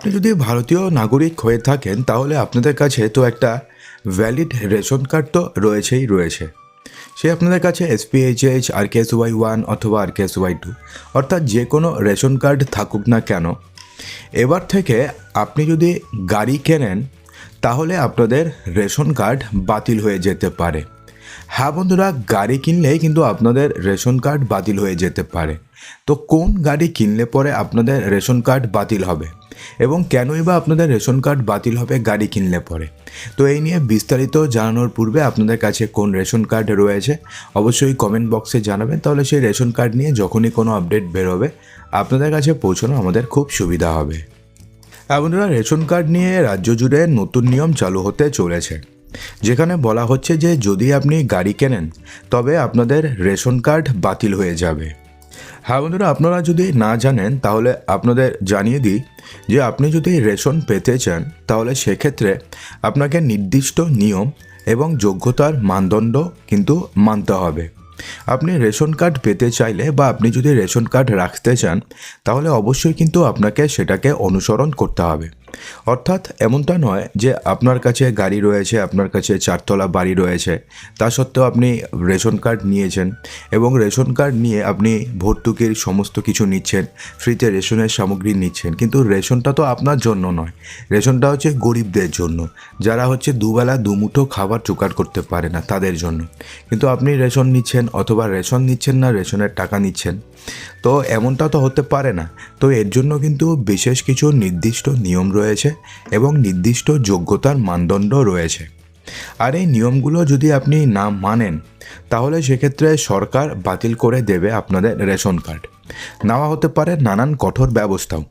আপনি যদি ভারতীয় নাগরিক হয়ে থাকেন, তাহলে আপনাদের কাছে তো একটা ভ্যালিড রেশন কার্ড তো রয়েছেই রয়েছে। সে আপনাদের কাছে SPHH R K S Y one অথবা R K S Y two অর্থাৎ যে কোনো রেশন কার্ড থাকুক না কেন। এবার থেকে আপনি যদি গাড়ি কেনেন, তাহলে আপনাদের রেশন কার্ড বাতিল হয়ে যেতে পারে। হ্যাঁ বন্ধুরা, গাড়ি কিনলেই কিন্তু আপনাদের রেশন কার্ড বাতিল হয়ে যেতে পারে। তো কোন গাড়ি কিনলে পরে আপনাদের রেশন কার্ড বাতিল হবে? এবং কেনই বা আপনাদের রেশন কার্ড বাতিল হবে গাড়ি কিনলে পরে? তো এই নিয়ে বিস্তারিত জানানোর পূর্বে আপনাদের কাছে কোন রেশন কার্ড রয়েছে, অবশ্যই কমেন্ট বক্সে জানাবেন। তাহলে সেই রেশন কার্ড নিয়ে যখনই কোনো আপডেট বেরোবে আপনাদের কাছে পৌঁছানো আমাদের খুব সুবিধা হবে। হ্যাঁ বন্ধুরা, রেশন কার্ড নিয়ে রাজ্য জুড়ে নতুন নিয়ম চালু হতে চলেছে। যেখানে বলা হচ্ছে যে যদি আপনি গাড়ি কেনেন, তবে আপনাদের রেশন কার্ড বাতিল হয়ে যাবে। হ্যাঁ বন্ধুরা, আপনারা যদি না জানেন, তাহলে আপনাদের জানিয়ে দিই যে আপনি যদি রেশন পেতে চান, তাহলে সেক্ষেত্রে আপনাকে নির্দিষ্ট নিয়ম এবং যোগ্যতার মানদণ্ড কিন্তু মানতে হবে। আপনি রেশন কার্ড পেতে চাইলে বা আপনি যদি রেশন কার্ড রাখতে চান, তাহলে অবশ্যই কিন্তু আপনাকে সেটাকে অনুসরণ করতে হবে। অর্থাৎ এমনটা নয় যে আপনার কাছে গাড়ি রয়েছে, আপনার কাছে চারতলা বাড়ি রয়েছে। তা সত্ত্বেও আপনি রেশন কার্ড নিয়েছেন এবং রেশন কার্ড নিয়ে আপনি ভর্তুকির সমস্ত কিছু নিচ্ছেন, ফ্রিতে রেশনের সামগ্রী নিচ্ছেন। কিন্তু রেশনটা তো আপনার জন্য নয়। রেশনটা হচ্ছে গরিবদের জন্য। যারা হচ্ছে দুবেলা দুমুঠো খাবার জোগাড় করতে পারে না তাদের জন্য। কিন্তু আপনি রেশন নিচ্ছেন অথবা রেশন নিচ্ছেন না, রেশনের টাকা নিচ্ছেন। তো এমনটা তো হতে পারে না। তো এর জন্য কিন্তু বিশেষ কিছু নির্দিষ্ট নিয়ম রয়েছে এবং নির্দিষ্ট যোগ্যতার মানদণ্ড রয়েছে। আর এই নিয়মগুলো যদি আপনি না মানেন, তাহলে সেক্ষেত্রে সরকার বাতিল করে দেবে আপনাদের রেশন কার্ড। নেওয়া হতে পারে নানান কঠোর ব্যবস্থাও।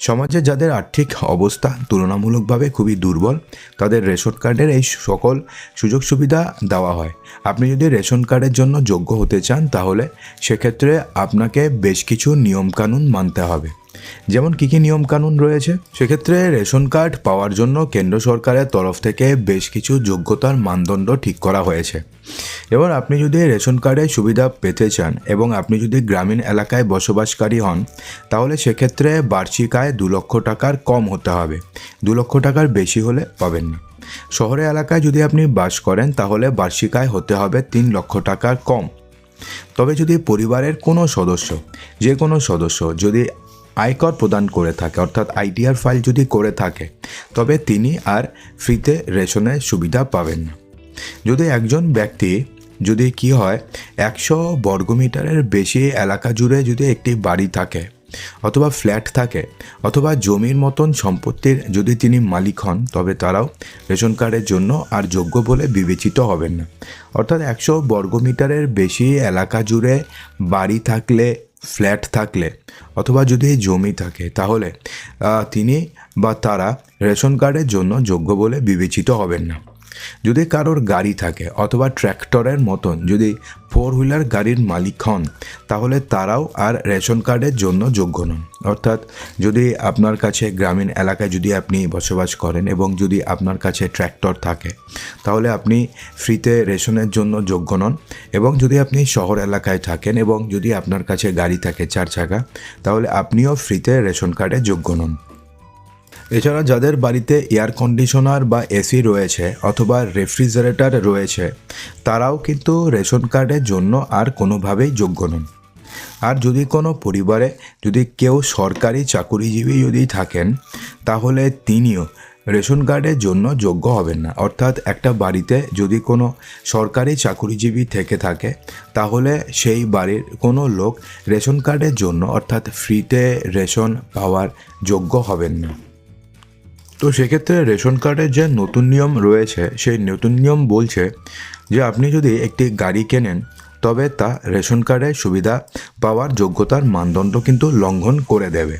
সমাজে যাদের আর্থিক অবস্থা তুলনামূলকভাবে খুবই দুর্বল, তাদের রেশন কার্ডের এই সকল সুযোগ সুবিধা দেওয়া হয়। আপনি যদি রেশন কার্ডের জন্য যোগ্য হতে চান, তাহলে সেক্ষেত্রে আপনাকে বেশ কিছু নিয়মকানুন মানতে হবে। যেমন কী কী নিয়মকানুন রয়েছে? সেক্ষেত্রে রেশন কার্ড পাওয়ার জন্য কেন্দ্র সরকারের তরফ থেকে বেশ কিছু যোগ্যতার মানদণ্ড ঠিক করা হয়েছে। এবার আপনি যদি রেশন কার্ডের সুবিধা পেতে চান এবং আপনি যদি গ্রামীণ এলাকায় বসবাসকারী হন, তাহলে সেক্ষেত্রে বার্ষিক আয় দু লক্ষ টাকার কম হতে হবে। দু লক্ষ টাকার বেশি হলে পাবেন না। শহরে এলাকায় যদি আপনি বাস করেন, তাহলে বার্ষিক আয় হতে হবে তিন লক্ষ টাকার কম। তবে যদি পরিবারের কোনো সদস্য, যে কোনো সদস্য যদি আয়কর প্রদান করে থাকে, অর্থাৎ আইটিআর ফাইল যদি করে থাকে, তবে তিনি আর ফ্রিতে রেশনের সুবিধা পাবেন না। যদি একজন ব্যক্তি, যদি কি হয়, একশো বর্গমিটারের বেশি এলাকা জুড়ে যদি একটি বাড়ি থাকে, অথবা ফ্ল্যাট থাকে, অথবা জমির মতন সম্পত্তির যদি তিনি মালিক হন, তবে তারাও রেশন কার্ডের জন্য আর যোগ্য বলে বিবেচিত হবেন না। অর্থাৎ একশো বর্গমিটারের বেশি এলাকা জুড়ে বাড়ি থাকলে ফ্ল্যাট থাকলে অথবা যদি জমি থাকে, তাহলে তিনি বা তারা রেশন কার্ডের জন্য যোগ্য বলে বিবেচিত হবেন না। যদি কারোর গাড়ি থাকে অথবা ট্র্যাক্টরের মতন, যদি ফোর হুইলার গাড়ির মালিক হন, তাহলে তারাও আর রেশন কার্ডের জন্য যোগ্য নন। অর্থাৎ যদি আপনার কাছে গ্রামীণ এলাকায় যদি আপনি বসবাস করেন এবং যদি আপনার কাছে ট্র্যাক্টর থাকে, তাহলে আপনি ফ্রিতে রেশনের জন্য যোগ্য নন এবং যদি আপনি শহর এলাকায় থাকেন এবং যদি আপনার কাছে গাড়ি থাকে চার চাকা, তাহলে আপনিও ফ্রিতে রেশন কার্ডে যোগ্য নন। এছাড়া যাদের বাড়িতে এয়ার কন্ডিশনার বা এসি রয়েছে অথবা রেফ্রিজারেটর রয়েছে, তারাও কিন্তু রেশন কার্ডের জন্য আর কোনোভাবেই যোগ্য নন। আর যদি কোনো পরিবারে যদি কেউ সরকারি চাকুরিজীবী যদি থাকেন, তাহলে তিনিও রেশন কার্ডের জন্য যোগ্য হবেন না। অর্থাৎ একটা বাড়িতে যদি কোনো সরকারি চাকুরিজীবী থেকে থাকে, তাহলে সেই বাড়ির কোনো লোক রেশন কার্ডের জন্য অর্থাৎ ফ্রিতে রেশন পাওয়ার যোগ্য হবেন না। তো সেক্ষেত্রে রেশন কার্ডের যে নতুন নিয়ম রয়েছে, সেই নতুন নিয়ম বলছে যে আপনি যদি একটি গাড়ি কেনেন, তবে তা রেশন কার্ডের সুবিধা পাওয়ার যোগ্যতার মানদণ্ড কিন্তু লঙ্ঘন করে দেবে।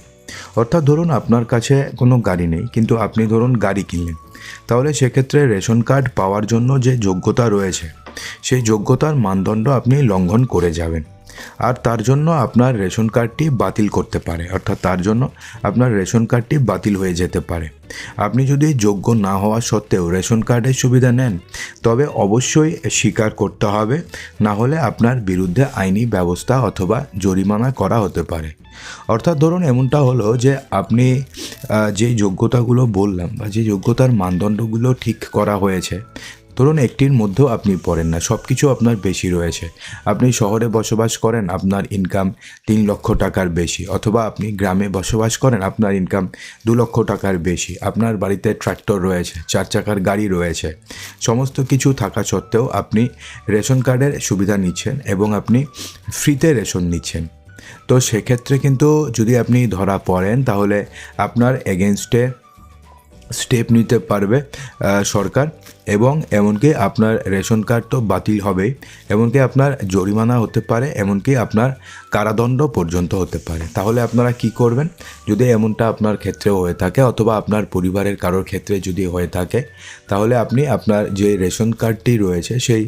অর্থাৎ ধরুন আপনার কাছে কোনো গাড়ি নেই, কিন্তু আপনি ধরুন গাড়ি কিনলেন। তাহলে সেক্ষেত্রে রেশন কার্ড পাওয়ার জন্য যে যোগ্যতা রয়েছে, সেই যোগ্যতার মানদণ্ড আপনি লঙ্ঘন করে যাবেন। আর তার জন্য আপনার রেশন কার্ডটি বাতিল করতে পারে। অর্থাৎ তার জন্য আপনার রেশন কার্ডটি বাতিল হয়ে যেতে পারে। আপনি যদি যোগ্য না হওয়া সত্ত্বেও রেশন কার্ডের সুবিধা নেন, তবে অবশ্যই স্বীকার করতে হবে। না হলে আপনার বিরুদ্ধে আইনি ব্যবস্থা অথবা জরিমানা করা হতে পারে। অর্থাৎ ধরুন এমনটা হলো যে আপনি যে যোগ্যতাগুলো বললাম বা যে যোগ্যতার মানদণ্ডগুলো ঠিক করা হয়েছে ধরুন একটির মধ্যেও আপনি পড়েন না সব কিছু আপনার বেশি রয়েছে। আপনি শহরে বসবাস করেন, আপনার ইনকাম তিন লক্ষ টাকার বেশি, অথবা আপনি গ্রামে বসবাস করেন, আপনার ইনকাম দু লক্ষ টাকার বেশি। আপনার বাড়িতে ট্র্যাক্টর রয়েছে, চার চাকার গাড়ি রয়েছে। সমস্ত কিছু থাকা সত্ত্বেও আপনি রেশন কার্ডের সুবিধা নিচ্ছেন এবং আপনি ফ্রিতে রেশন নিচ্ছেন। তো সেক্ষেত্রে কিন্তু যদি আপনি ধরা পড়েন, তাহলে আপনার এগেনস্টে স্টেপ নিতে পারবে সরকার। এবং এমনকি আপনার রেশন কার্ড তো বাতিল হবেই এমনকি আপনার জরিমানা হতে পারে, এমনকি আপনার কারাদণ্ড পর্যন্ত হতে পারে। তাহলে আপনারা কি করবেন? যদি এমনটা আপনার ক্ষেত্রে হয়ে থাকে অথবা আপনার পরিবারের কারোর ক্ষেত্রে যদি হয়ে থাকে, তাহলে আপনি আপনার যে রেশন কার্ডটি রয়েছে, সেই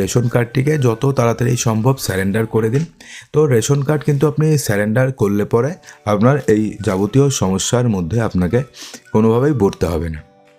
রেশন কার্ডটিকে যত তাড়াতাড়ি সম্ভব স্যারেন্ডার করে দিন। তো রেশন কার্ড কিন্তু আপনি স্যারেন্ডার করলে পরে আপনার এই যাবতীয় সমস্যার মধ্যে আপনাকে কোনোভাবেই পড়তে হবে না।